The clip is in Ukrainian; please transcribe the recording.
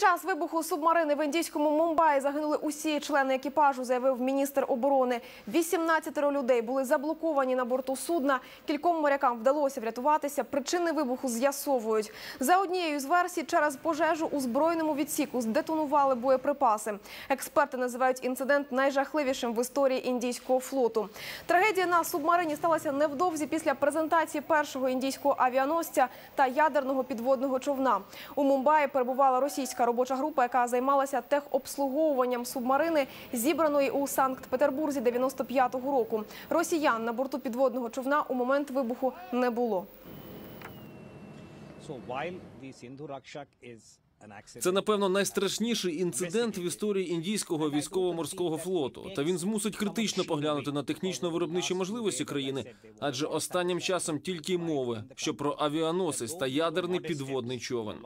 Час вибуху субмарини в індійському Мумбаї загинули усі члени екіпажу, заявив міністр оборони. 18 людей були заблоковані на борту судна. Кільком морякам вдалося врятуватися. Причини вибуху з'ясовують. За однією з версій, через пожежу у збройному відсіку здетонували боєприпаси. Експерти називають інцидент найжахливішим в історії індійського флоту. Трагедія на субмарині сталася невдовзі після презентації першого індійського авіаносця та ядерного підводного човна. У Мумбаї перебувала російська робоча група, яка займалася техобслуговуванням субмарини, зібраної у Санкт-Петербурзі 95-го року. Росіян на борту підводного човна у момент вибуху не було. Це напевно найстрашніший інцидент в історії індійського військово-морського флоту. Та він змусить критично поглянути на технічно-виробничі можливості країни, адже останнім часом тільки й мови, що про авіаносець та ядерний підводний човен.